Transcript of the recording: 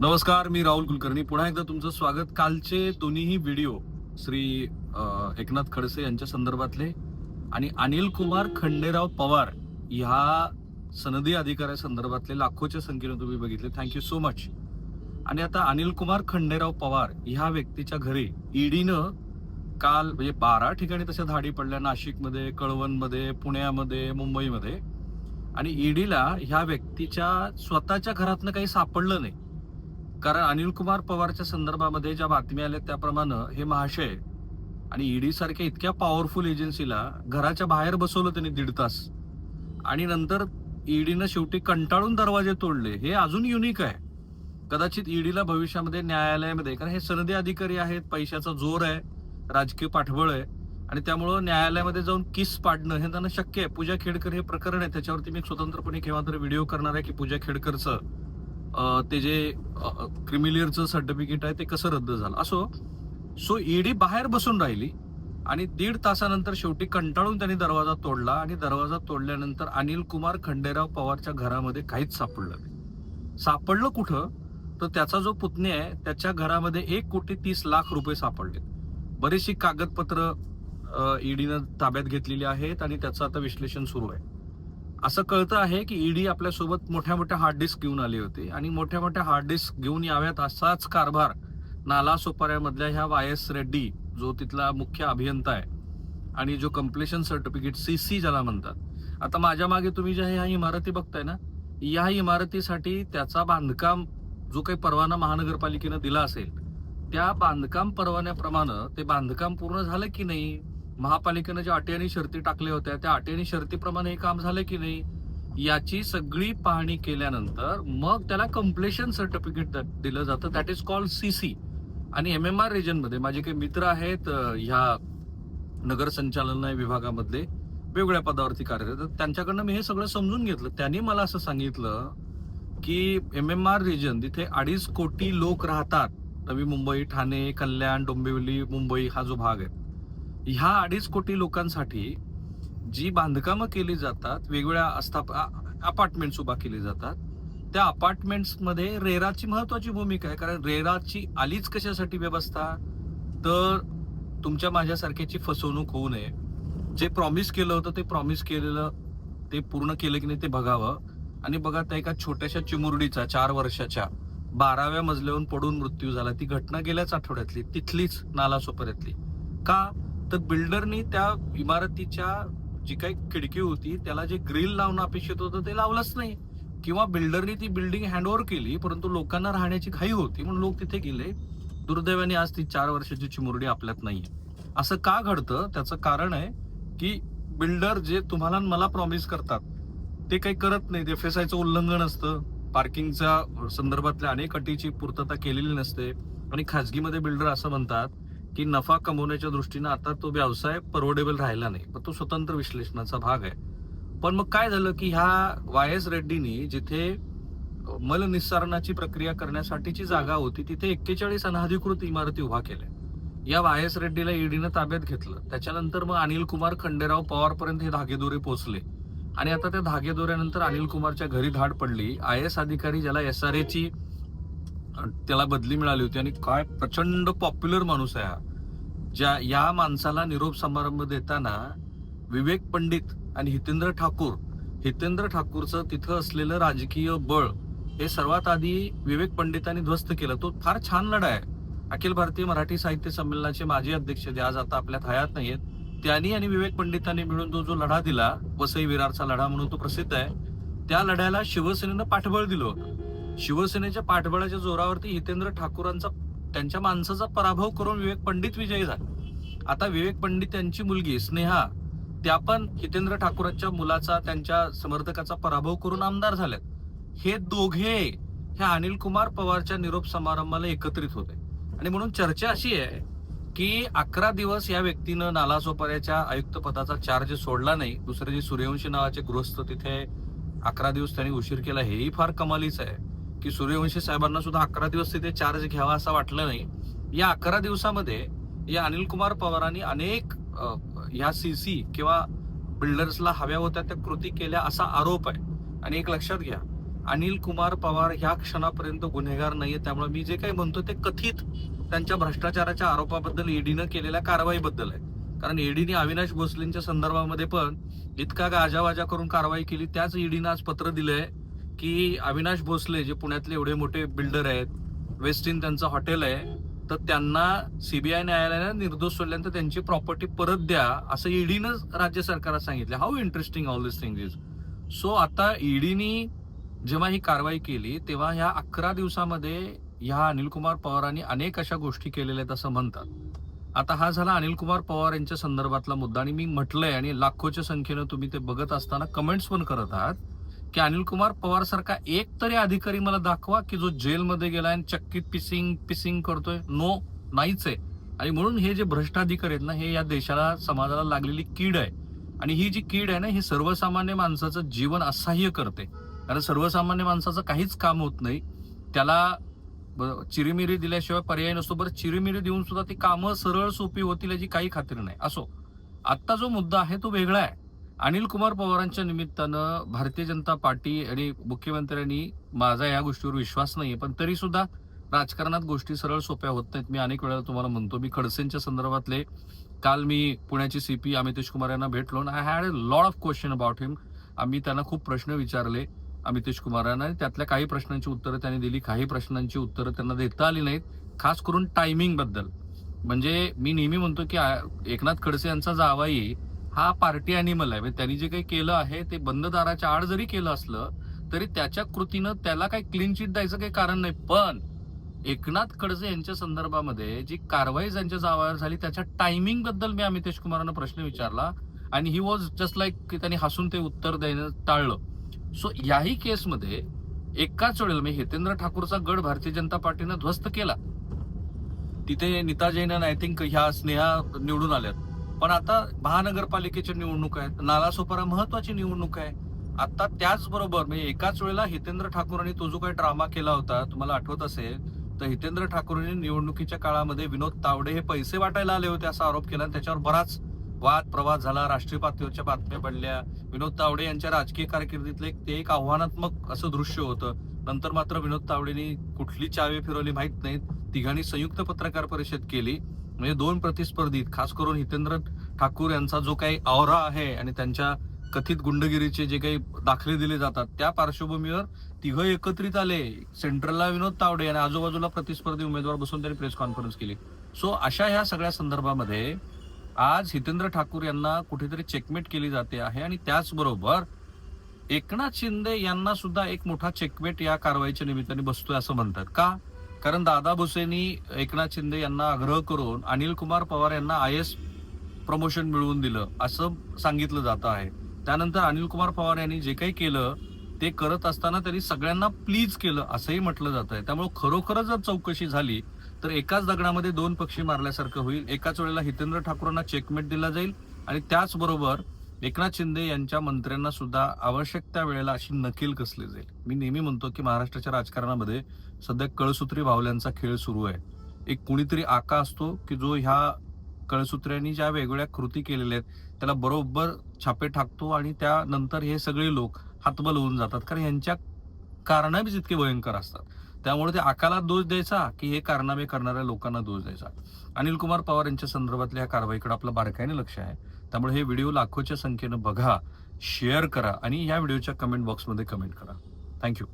नमस्कार मी राहुल कुलकर्णी. पुन्हा एकदा तुमचं स्वागत. कालचे दोन्हीही व्हिडिओ श्री एकनाथ खडसे यांच्या संदर्भातले आणि अनिल कुमार खंडेराव पवार ह्या सनदी अधिकाऱ्या संदर्भातले लाखोच्या संख्येने तुम्ही बघितले. थँक्यू सो मच आणि आता अनिल कुमार खंडेराव पवार ह्या व्यक्तीच्या घरी ईडीनं काल म्हणजे बारा ठिकाणी तशा धाडी पडल्या. नाशिकमध्ये कळवणमध्ये पुण्यामध्ये मुंबईमध्ये. आणि ईडीला ह्या व्यक्तीच्या स्वतःच्या घरातनं काही सापडलं नाही. कारण अनिल कुमार पवारच्या संदर्भामध्ये ज्या बातम्या आल्या त्याप्रमाणे हे महाशय आणि ईडी सारख्या इतक्या पॉवरफुल एजन्सीला घराच्या बाहेर बसवलं त्यांनी दीड तास. आणि नंतर ईडीनं शेवटी कंटाळून दरवाजे तोडले. हे अजून युनिक आहे. कदाचित ईडीला भविष्यामध्ये न्यायालयामध्ये कारण हे सनदी अधिकारी आहेत पैशाचा जोर आहे राजकीय पाठबळ आहे आणि त्यामुळं न्यायालयामध्ये जाऊन किस पाडणं हे त्यांना शक्य आहे. पूजा खेडकर हे प्रकरण आहे. त्याच्यावरती मी एक स्वतंत्रपणे केव्हा तरी व्हिडिओ करणार आहे की पूजा खेडकरचं. ते जे क्रिमिलियरचं सर्टिफिकेट आहे ते कसं रद्द झालं? असो सो ईडी बाहेर बसून राहिली आणि दीड तासानंतर शेवटी कंटाळून त्यांनी दरवाजा तोडला आणि दरवाजा तोडल्यानंतर अनिल कुमार खंडेराव पवारच्या घरामध्ये काहीच सापडलं नाही. सापडलं कुठं? तर त्याचा जो पुतणे आहे त्याच्या घरामध्ये एक कोटी तीस लाख रुपये सापडले. बरीचशी कागदपत्र ईडीनं ताब्यात घेतलेली आहेत आणि त्याचं आता विश्लेषण सुरू आहे. असं कळतं आहे की ईडी आपल्यासोबत मोठ्या मोठ्या हार्ड डिस्क घेऊन आले होते. आणि मोठ्या मोठ्या हार्ड डिस्क घेऊन याव्यात असाच कारभार नाला सोपाऱ्यामधल्या ह्या वाय एस रेड्डी जो तिथला मुख्य अभियंता आहे आणि जो कम्प्लेशन सर्टिफिकेट सी सी ज्याला म्हणतात. आता माझ्या मागे तुम्ही ज्या ह्या इमारती बघताय ना या इमारतीसाठी त्याचा बांधकाम जो काही परवाना महानगरपालिकेनं दिला असेल त्या बांधकाम परवान्याप्रमाणे ते बांधकाम पूर्ण झालं की नाही? महापालिकेनं ज्या अटी आणि शर्ती टाकल्या होत्या त्या अटी आणि शर्तीप्रमाणे हे काम झालं की नाही याची सगळी पाहणी केल्यानंतर मग त्याला कम्प्लेशन सर्टिफिकेट दिलं जातं. दॅट इज कॉल्ड सीसी आणि एम एम आर रिजनमध्ये माझे काही मित्र आहेत ह्या नगर संचालन विभागामधले वेगवेगळ्या पदावरती कार्यरत त्यांच्याकडनं मी हे सगळं समजून घेतलं. त्यांनी मला असं सांगितलं की एम एम आर रिजन तिथे अडीच कोटी लोक राहतात. नवी मुंबई ठाणे कल्याण डोंबिवली मुंबई हा जो भाग आहे. ह्या अडीच कोटी लोकांसाठी जी बांधकामं केली जातात वेगवेगळ्या अस्थाप अपार्टमेंट्स उभा केली जातात त्या अपार्टमेंट्समध्ये रेराची महत्वाची भूमिका आहे. कारण रेराची आलीच कशासाठी व्यवस्था? तर तुमच्या माझ्यासारख्याची फसवणूक होऊ नये. जे प्रॉमिस केलं होतं ते प्रॉमिस केलेलं ते पूर्ण केलं की नाही ते बघावं. आणि बघा त्या एका छोट्याशा चिमुरडीचा चार वर्षाच्या बाराव्या मजल्यावरून पडून मृत्यू झाला. ती घटना गेल्याच आठवड्यातली तिथलीच नालासोपऱ्यातली. का? तर बिल्डरनी त्या इमारतीच्या जी काही खिडकी होती त्याला जे ग्रिल लावणं अपेक्षित होतं ते लावलंच नाही. किंवा बिल्डरनी ती बिल्डिंग हँडओव्हर केली परंतु लोकांना राहण्याची घाई होती म्हणून लोक तिथे गेले. दुर्दैवाने आज ती चार वर्षाची चिमुरडी आपल्यात नाहीये. असं का घडतं? त्याचं कारण आहे की बिल्डर जे तुम्हाला मला प्रॉमिस करतात ते काही करत नाही. एफ एस आयचं उल्लंघन असतं. पार्किंगच्या संदर्भातल्या अनेक अटीची पूर्तता केलेली नसते. आणि खाजगीमध्ये बिल्डर असं म्हणतात की नफा कमवण्याच्या दृष्टीनं आता तो व्यवसाय परवडेबल राहिला नाही. पण तो स्वतंत्र विश्लेषणाचा भाग आहे. पण मग काय झालं की ह्या वाय एस रेड्डीनी जिथे मलनिस्सारणाची प्रक्रिया करण्यासाठीची जागा होती तिथे एक्केचाळीस अनाधिकृत इमारती उभा केल्या. या वाय एस रेड्डीला ईडीनं ताब्यात घेतलं. त्याच्यानंतर मग अनिल कुमार खंडेराव पवारपर्यंत हे धागेदोरे पोहोचले. आणि आता त्या धागेदोऱ्यानंतर अनिल कुमारच्या घरी धाड पडली. आय एस अधिकारी ज्याला एस आर ची त्याला बदली मिळाली होती. आणि काय प्रचंड पॉप्युलर माणूस आहे हा. ज्या या माणसाला निरोप समारंभ देताना विवेक पंडित आणि हितेंद्र ठाकूर हितेंद्र ठाकूरचं तिथं असलेलं राजकीय बळ हे सर्वात आधी विवेक पंडितांनी ध्वस्त केलं. तो फार छान लढा आहे. अखिल भारतीय मराठी साहित्य संमेलनाचे माजी अध्यक्ष जे आज आता आपल्यात हयात नाहीयेत त्यांनी आणि विवेक पंडितांनी मिळून तो जो लढा दिला वसई विरारचा लढा म्हणून तो प्रसिद्ध आहे त्या लढ्याला शिवसेनेनं पाठबळ दिलं होतं. शिवसेनेच्या पाठबळाच्या जोरावरती हितेंद्र ठाकूरांचा त्यांच्या माणसाचा पराभव करून विवेक पंडित विजयी झाले. आता विवेक पंडित यांची मुलगी स्नेहा त्या पण हितेंद्र ठाकूरांच्या मुलाचा त्यांच्या समर्थकाचा पराभव करून आमदार झाल्यात हे दोघे ह्या अनिल कुमार पवारच्या निरोप समारंभाला एकत्रित होते. आणि म्हणून चर्चा अशी आहे की अकरा दिवस या व्यक्तीनं नालासोपाऱ्याच्या आयुक्त पदाचा चार्ज सोडला नाही. दुसरे जे सूर्यवंशी नावाचे गृहस्थ तिथे अकरा दिवस त्यांनी उशीर केला हेही फार कमालीच आहे. की सूर्यवंशी साहेबांना सुद्धा अकरा दिवस तिथे चार्ज घ्यावा असं वाटलं नाही. या अकरा दिवसामध्ये या अनिल कुमार पवारांनी अनेक ह्या सी सी किंवा बिल्डर्सला हव्या होत्या त्या कृती केल्या असा आरोप आहे. आणि एक लक्षात घ्या अनिल कुमार पवार ह्या क्षणापर्यंत गुन्हेगार नाहीये. त्यामुळे मी जे काही म्हणतो ते कथित त्यांच्या भ्रष्टाचाराच्या आरोपाबद्दल ईडीनं केलेल्या कारवाईबद्दल आहे. कारण ईडीने अविनाश भोसलेंच्या संदर्भामध्ये पण इतका गाजावाजा करून कारवाई केली त्याच ईडीनं आज पत्र दिलंय. की अविनाश भोसले जे पुण्यातले एवढे मोठे बिल्डर आहेत वेस्ट इन त्यांचं हॉटेल आहे तर त्यांना सीबीआय न्यायालयानं निर्दोष सोडल्यानंतर त्यांची प्रॉपर्टी परत द्या असं ईडीनं राज्य सरकारला सांगितलं. How interesting all this thing is so आता ईडीनी जेव्हा ही कारवाई केली तेव्हा ह्या अकरा दिवसामध्ये ह्या अनिल कुमार पवारांनी अनेक अशा गोष्टी केलेल्या आहेत असं म्हणतात. आता हा झाला अनिल कुमार पवार यांच्या संदर्भातला मुद्दा आणि मी म्हटलंय आणि लाखोच्या संख्येनं तुम्ही ते बघत असताना कमेंट्स पण करत आहात. की अनिल कुमार पवार सारखा एक तरी अधिकारी मला दाखवा की जो जेलमध्ये गेलाय आणि चक्कीत पिसिंग पिसिंग करतोय. नो नाहीच आहे. आणि म्हणून हे जे भ्रष्टाधिकारी आहेत ना हे या देशाला समाजाला लागलेली कीड आहे. आणि ही जी कीड आहे ना ही सर्वसामान्य माणसाचं जीवन असह्य करते. कारण सर्वसामान्य माणसाचं काहीच काम होत नाही. त्याला ब- चिरीमिरी दिल्याशिवाय पर्याय नसतो. बरं चिरीमिरी देऊन सुद्धा ती कामं सरळ सोपी होतील याची काही खात्री नाही. असो. आत्ता जो मुद्दा आहे तो वेगळा आहे. अनिल कुमार पवारांच्या निमित्तानं भारतीय जनता पार्टी आणि मुख्यमंत्र्यांनी माझा या गोष्टीवर विश्वास नाही पण तरी सुद्धा राजकारणात गोष्टी सरळ सोप्या होत नाहीत. मी अनेक वेळा तुम्हाला म्हणतो मी खडसेंच्या संदर्भातले काल मी पुण्याचे सीपी अमितेश कुमार यांना भेटलो I had a lot of question about him आम्ही त्यांना खूप प्रश्न विचारले अमितेश कुमार यांना त्यातल्या काही प्रश्नांची उत्तरं त्यांनी दिली काही प्रश्नांची उत्तरं त्यांना देता आली नाहीत खास करून टायमिंगबद्दल म्हणजे मी नेहमी म्हणतो की एकनाथ खडसे यांचा जावाई हा पार्टी अॅनिमल आहे. म्हणजे त्यांनी जे काही केलं आहे ते बंद दाराच्या आड जरी केलं असलं तरी त्याच्या कृतीनं त्याला काही क्लीन चिट द्यायचं काही कारण नाही. पण एकनाथ खडसे यांच्या संदर्भामध्ये जी कारवाई ज्यांच्या जावावर झाली त्याच्या टायमिंगबद्दल मी अमितेश कुमारांना प्रश्न विचारला आणि ही वॉज जस्ट लाईक की त्यांनी हसून ते उत्तर देणं टाळलं. सो याही केसमध्ये एकाच वेळेला म्हणजे हितेंद्र ठाकूरचा गड भारतीय जनता पार्टीनं ध्वस्त केला. तिथे नीता जैन आय थिंक ह्या स्नेहा निवडून आल्यात. पण आता महानगरपालिकेच्या निवडणूक आहेत नालासोपारा महत्वाची निवडणूक आहे. आता त्याचबरोबर म्हणजे एकाच वेळेला हितेंद्र ठाकूरांनी तो जो काही ड्रामा केला होता तुम्हाला आठवत असेल तर हितेंद्र ठाकूरांनी निवडणुकीच्या काळामध्ये विनोद तावडे हे पैसे वाटायला आले होते असा आरोप केला आणि त्याच्यावर बराच वाद प्रवाद झाला. राष्ट्रीय पातळीवरच्या बातम्या पडल्या. विनोद तावडे यांच्या राजकीय कारकिर्दीतलं एक ते एक आव्हानात्मक असं दृश्य होतं. नंतर मात्र विनोद तावडेंनी कुठली चावे फिरवली माहीत नाहीत. तिघांनी संयुक्त पत्रकार परिषद केली. म्हणजे दोन प्रतिस्पर्धी खास करून हितेंद्र ठाकूर यांचा जो काही आवरा आहे आणि त्यांच्या कथित गुंडगिरीचे जे काही दाखले दिले जातात त्या पार्श्वभूमीवर तिघ एकत्रित आले. सेंट्रलला विनोद तावडे आणि आजूबाजूला प्रतिस्पर्धी उमेदवार बसून त्यांनी प्रेस कॉन्फरन्स केली. सो अशा ह्या सगळ्या संदर्भामध्ये आज हितेंद्र ठाकूर यांना कुठेतरी चेकमेट केली जाते आहे आणि त्याचबरोबर एकनाथ शिंदे यांना सुद्धा एक मोठा चेकमेट या कारवाईच्या निमित्ताने बसतोय असं म्हणतात. का? कारण दादा भुसेनी एकनाथ शिंदे यांना आग्रह करून अनिल कुमार पवार यांना आय एस प्रमोशन मिळवून दिलं असं सांगितलं जातं आहे. त्यानंतर अनिल कुमार पवार यांनी जे काही केलं ते करत असताना त्यांनी सगळ्यांना प्लीज केलं असंही म्हटलं जात आहे. त्यामुळे खरोखरच जर चौकशी झाली तर एकाच दगडामध्ये दोन पक्षी मारल्यासारखं होईल. एकाच वेळेला हितेंद्र ठाकूरांना चेकमेट दिला जाईल आणि त्याचबरोबर एकनाथ शिंदे यांच्या मंत्र्यांना सुद्धा आवश्यक त्या वेळेला अशी नकील कसली जाईल. मी नेहमी म्हणतो की महाराष्ट्राच्या राजकारणामध्ये सध्या कळसूत्री भावल्यांचा खेळ सुरू आहे. एक कुणीतरी आका असतो की जो ह्या कळसूत्र्यांनी ज्या वेगवेगळ्या कृती केलेल्या आहेत त्याला बरोबर छापे टाकतो आणि त्यानंतर हे सगळे लोक हातबल होऊन जातात. कारण यांच्या कारणामे जितके भयंकर असतात. त्यामुळे ते अकालात दोष द्यायचा की हे कारनामे करणाऱ्या लोकांना दोष द्यायचा. अनिल कुमार पवार यांच्या संदर्भातल्या या कारवाईकडे आपलं बारकाईने लक्ष आहे. त्यामुळे हे व्हिडिओ लाखोच्या संख्येनं बघा शेअर करा आणि या व्हिडिओच्या कमेंट बॉक्समध्ये कमेंट करा. थँक्यू